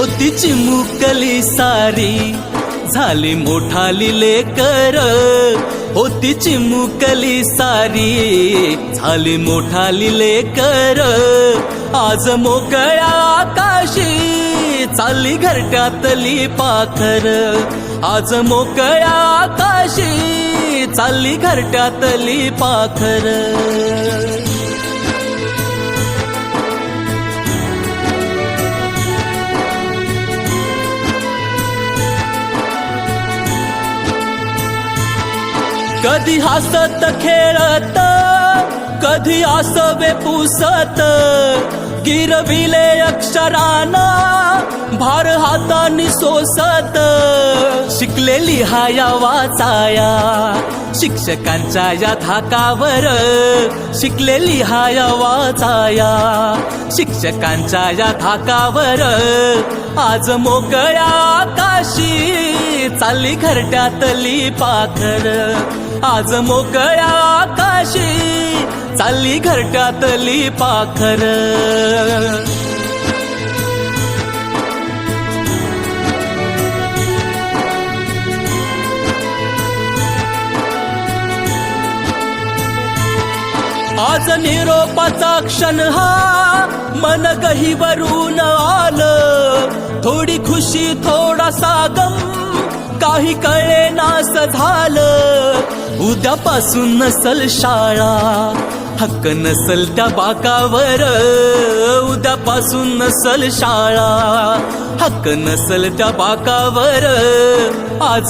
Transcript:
होती चिमुकली सारी झाली मोठाली लेकर. होती चिमुकली सारी झाली मोठाली लेकर. आज मोकळ्या आकाशी चालली घरट्यातली पाखर. आज मोकळ्या आकाशी चालली घरट्यातली पाखर. कधी हसत खेळत कधी आसवे पुसत गिरविले अक्षराना भार हातानी सोसत. शिकलेली हाया वाचाया शिक्षकांच्या या धाकावर शिकलेली हाया वाचाया शिक्षकांच्या या धाकावर आज मोकळ्या आकाशी चालली घरट्यातली पाखर. आज मोकळ्या आकाशी चालली घरट्यातली पाखर. आज निरोपाचा क्षण हा मन गहीवरून आलं. थोडी खुशी थोडासा गम काही कळे नास झालं. उद्यापासून नसल शाळा हक्क नसल त्या बाकावर उद्यापासून नसल शाळा हक्क नसल त्या बाकावर आज